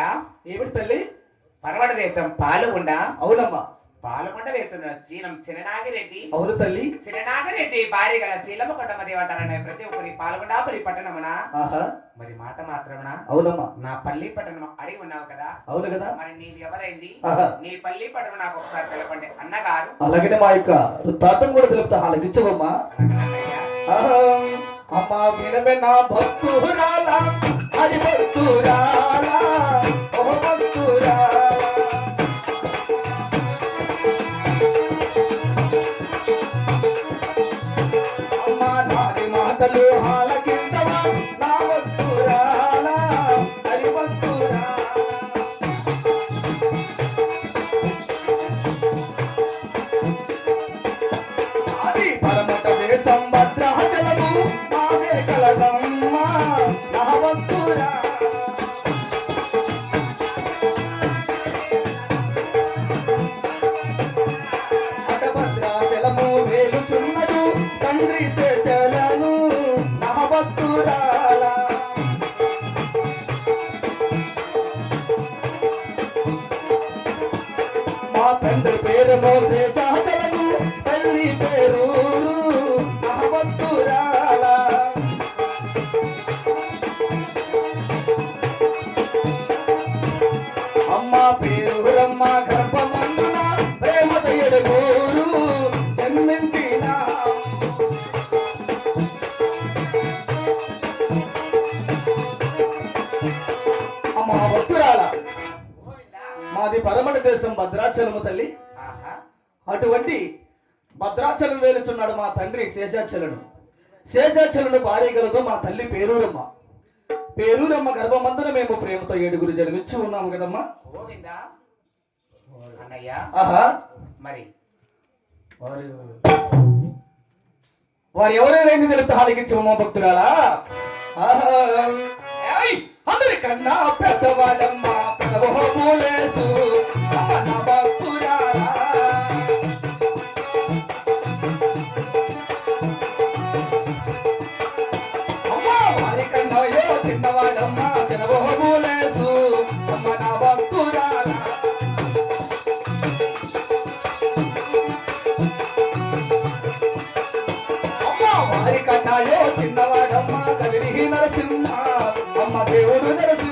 అన్నయ్య ఏమిటి తల్లి? పర్వత దేశం పాలుగుండ అవునమ్మా. పాలుగుండ వెళ్తున్న చీనం చిన్ననాగిరెడ్డి. అవును తల్లి. చిన్ననాగిరెడ్డి భార్య గల శీలమ కొండమది అంటారన్న ప్రతి ఒక్కరి పాల్గొండాపురి పట్టణమున? మరి మాట మాత్రమున? అవునమ్మా. నా పల్లి పట్టణం అడిగి ఉన్నావు కదా? అవును కదా. మరి నీది ఎవరైంది? నీ పల్లి పట్టణం నాకు ఒకసారి తెలపండి. అన్నగారు. అలాగనే మా యొక్క వృత్తాంతం కూడా తెలుపుతా. అలాగిచ్చవమ్మా అమ్మా వినవే నా భక్తురాలా హరి భక్తురాలా ఓ భక్తురాలా అమ్మా నాది మాటలు హాల అమ్మ భక్తురాల. మాది పరమట దేశం భద్రాచలము తల్లి ఆహా. అటువంటి భద్రాచలం వేలుచున్నాడు మా తండ్రి శేషాచలుడు శేషాచలుడు భార్య గలదు మా తల్లి పేరూరమ్మ పేరూరమ్మ గర్భమందున మేము ప్రేమతో ఏడుగురు జన్మించి ఉన్నాము కదమ్మా గోవిందా. అన్నయ్య ఆహా మరి వారి వారు ఎవరైనా తెలుపుతా హాలికిచ్చమమ్మ భక్తురాలా ఆహా. ఏయ్! అందరికన్నా పెద్దవాడమ్మ పెదవోలేసు అమ్మ చిన్నవాడమ్మ అమ్మ దేవుడు నరసింహ అమ్మ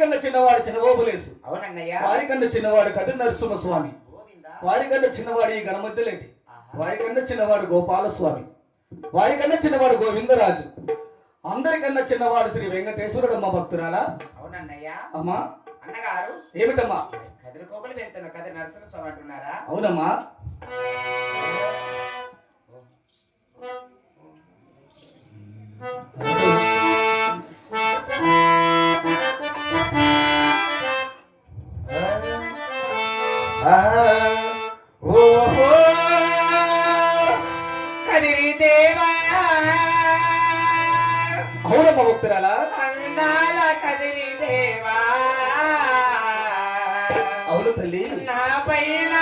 వారికన్నా చిన్నవాడు చిన్నవోపులేసు అవునన్నయ్య. వారికన్నా చిన్నవాడు కది నరసింహ స్వామి గోవిందా. వారికన్నా చిన్నవాడు ఈ గణమధ్యలేటి. వారికన్నా చిన్నవాడు గోపాలస్వామి. వారికన్నా చిన్నవాడు గోవిందరాజు. అందరికన్నా చిన్నవాడు శ్రీ వెంకటేశ్వరుడు అమ్మ భక్తురాల. అవునన్నయ్య. అమ్మా. అన్నగారు. ఏమిటమ్మా? కదిరికోకలు వెళ్తున్న కదిరి నరసింహస్వామి అంటున్నారా? అవునమ్మా. ఓహో! కదిరి దేవా! అవునమ్మ భక్తురాల? అందాల కదిరి దేవా! అవును తల్లి. నా పైన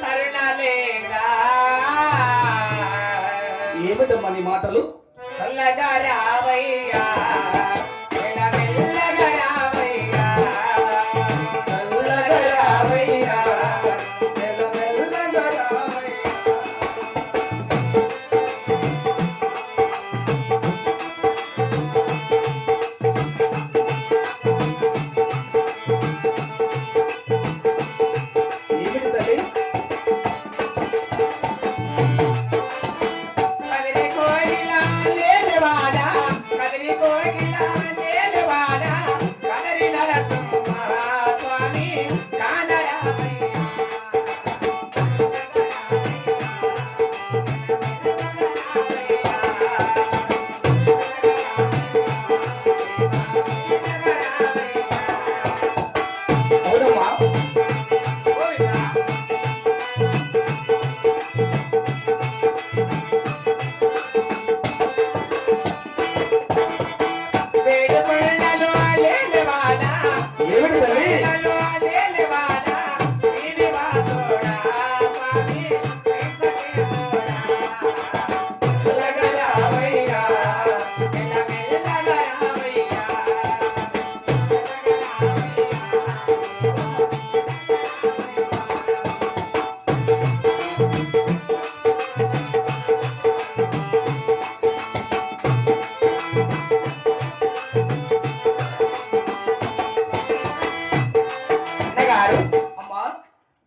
కరుణ లేదా? ఏమిటమ్మా నీ మాటలు? రావయ్యా!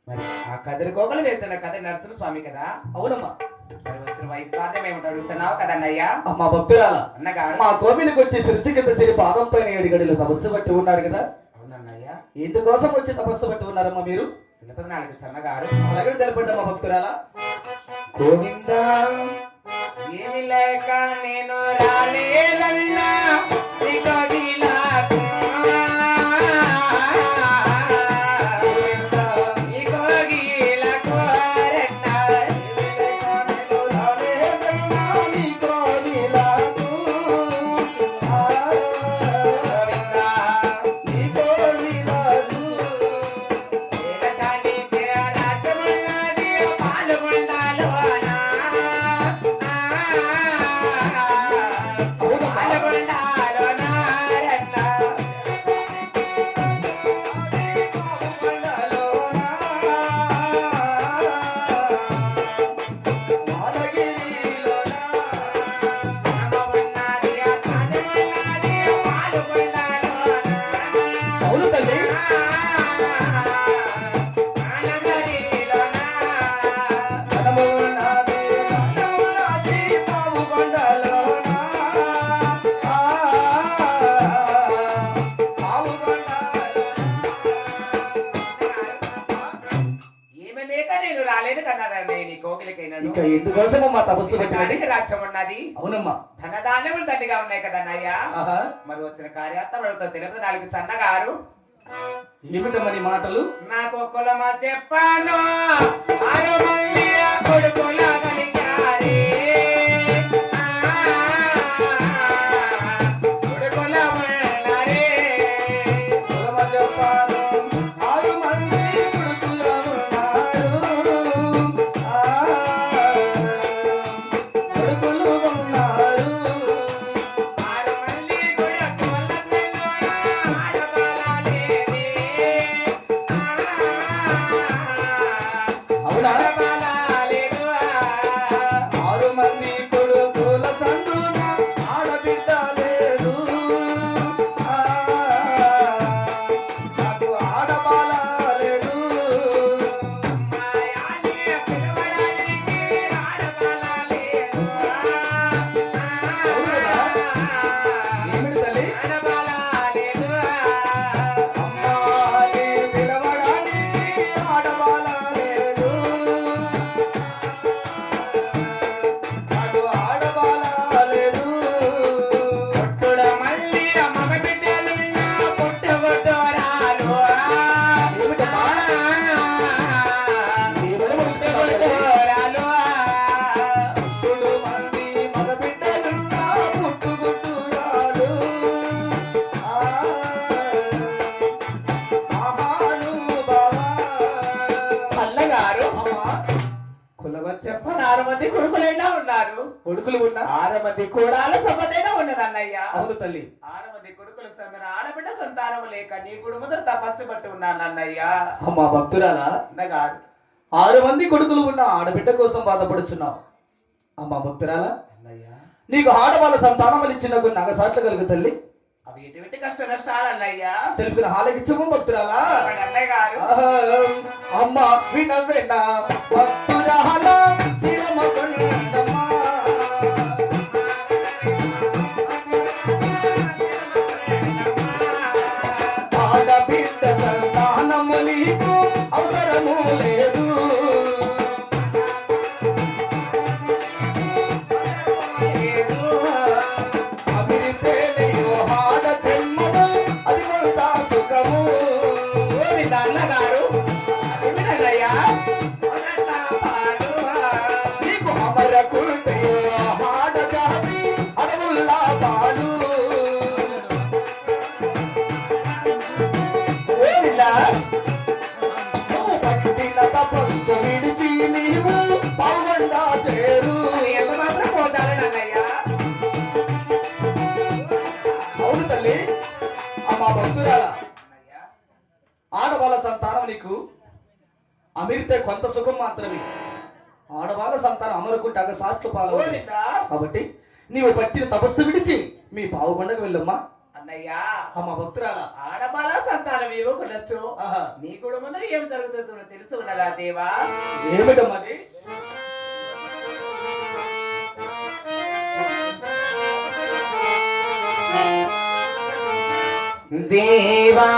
మరి ఆ కదిరి కోకలు వెళ్తున్న కదిరి నరసింహ స్వామి కదా అవునమ్మా అమ్మా భక్తురాల. మా కోవిలికి వచ్చి శిరసి కింద సిరి పాదం పైన ఏడు గడిలో తపస్సు పట్టి ఉన్నారు కదా? అవునన్నయ్య. ఇందుకోసం వచ్చి తపస్సు పట్టి ఉన్నారమ్మా మీరు? తిరుపతి నాలుగు చన్నగారు. అలాగే తెలపండి అమ్మా భక్తురాల. గోవింద ఏమి లేక నేను రాలేదన్నా? ఉన్నది. అవునమ్మా. ధనధాన్యములు దండిగా ఉన్నాయి కదన్నయ్యా. మరి వచ్చిన కార్యార్థం తెలుపు నాలుగు చన్నగారు ఏమిటమ్మా నీ మాటలు? నాకు కులమా చెప్పాను. వస్తుంది ఆడబిడ్డ సంతానం లేక నీ కుడుముదరు తపస్సు పట్టి ఉన్నాను అన్నయ్యా అమ్మా భక్తురాలా? ఆరు మంది కొడుకులు ఉన్న ఆడబిడ్డ కోసం బాధపడుచున్నావు. అమ్మా భక్తురాలా? నీకు ఆడవాళ్ళ సంతానములు ఇచ్చిన కొన్ని నగసాట్లు కలుగు తల్లి. అవి ఎటువంటి కష్ట నష్టాలు అన్నయ్యా? తెలుపుతున్న ఆలకించము భక్తురాలా? అన్నయ్య గారు. అమ్మ వినవేనా భక్తురాలా. అమిరితే కొంత సుఖం మాత్రమే. ఆడవాళ్ళ సంతానం అమరుకుంటే అగ సాట్లు పాలవాలి కాబట్టి నీవు పట్టిన తపస్సు విడిచి మీ పావుగొండకు వెళ్ళమ్మా. అన్నయ్యా. అమ్మ భక్తురాల. ఆడబాల సంతానం ఇవ్వకుండొచ్చు నీ కూడా ముందర ఏం జరుగుతుందో తెలుసు ఉన్నదా దేవా? ఏమిటమ్మది దేవా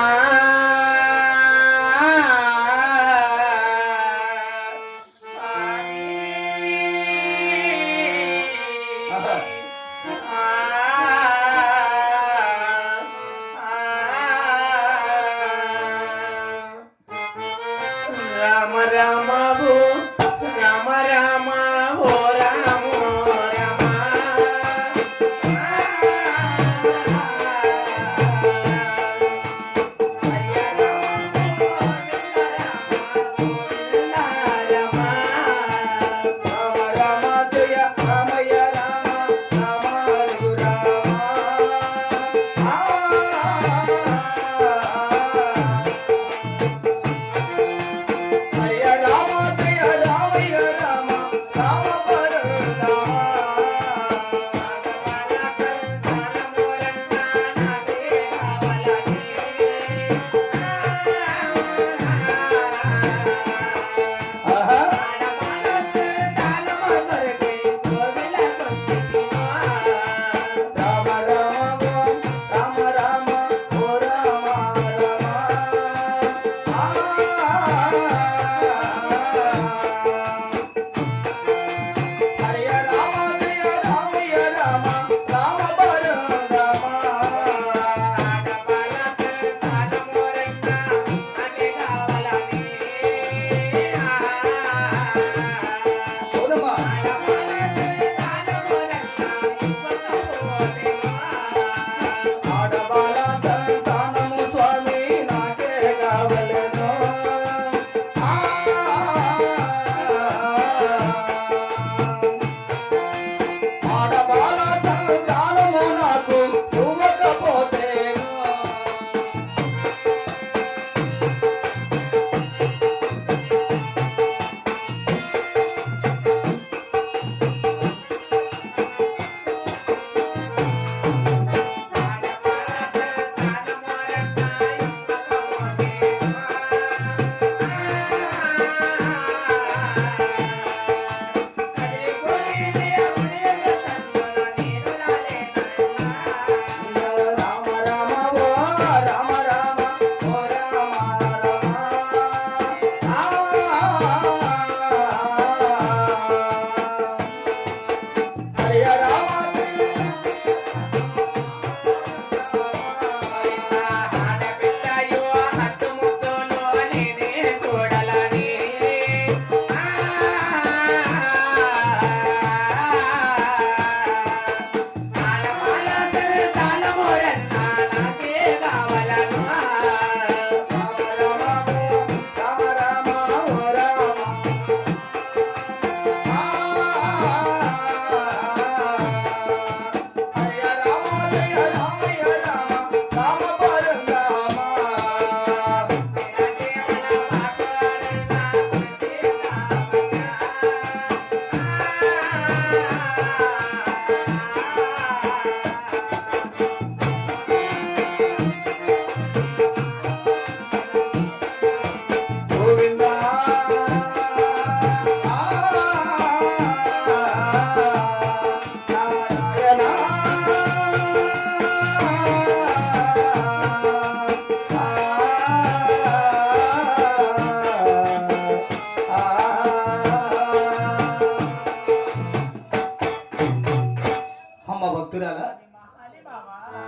భక్తురాలా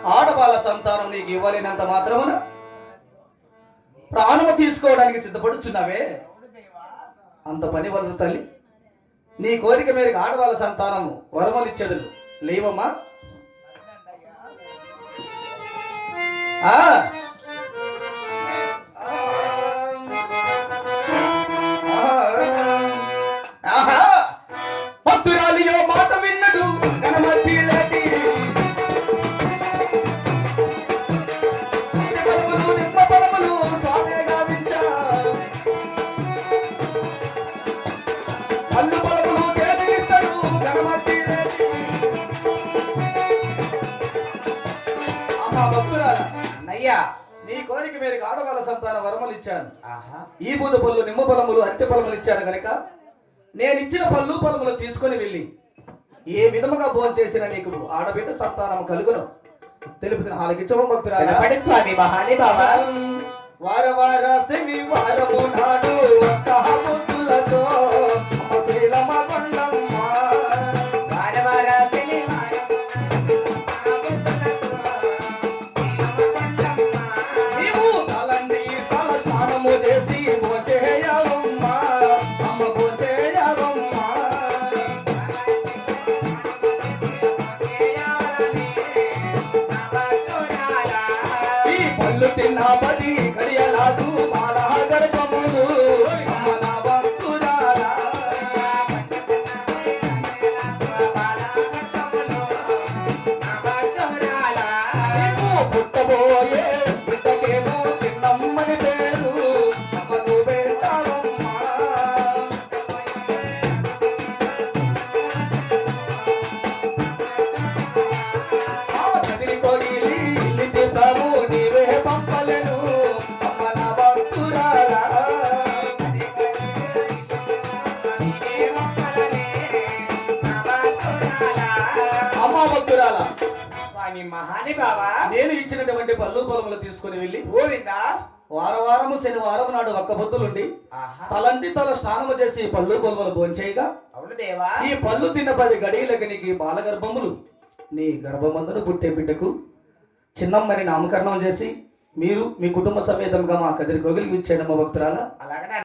ఆడవాళ్ళ సంతానం నీకు ఇవ్వలేనంత మాత్రమున? ప్రాణము తీసుకోవడానికి సిద్ధపడుచున్నావే? అంత పని వలదు తల్లి. నీ కోరిక మేరకు ఆడవాళ్ళ సంతానము వరమలు ఇచ్చేదలు లేవమ్మా. ఆ. మాట విన్నడు. కనబడి మేరకు ఆడవాళ్ళ సంతాన వరములు ఇచ్చాను. ఈ బూద పళ్ళు నిమ్మ పొలములు అరటి పొలములు ఇచ్చాను గనక నేను ఇచ్చిన పళ్ళు పొలములు తీసుకొని వెళ్ళి ఏ విధముగా భోజనం చేసిన నీకు ఆడబిడ్డ సంతానం కలుగును. తెలుపుతున్న హాలకిచ్చవం భక్తురాలా? తెలపడి స్వామి మహాని బాబా వార వార నాడు ఒక్క ఆహా. తలంటి తల స్నానము చేసి పళ్ళు పొలములు భోంచేయగా ఈ పళ్ళు తిన్న పది గడియలకి నీకు ఈ బాలగర్భములు. నీ గర్భమందును పుట్టే బిడ్డకు చిన్నమ్మని నామకరణం చేసి మీరు మీ కుటుంబ సమేతంగా మా కదిరి కోగిలికి ఇచ్చేయడమ్మ భక్తురాలా. అలాగనే?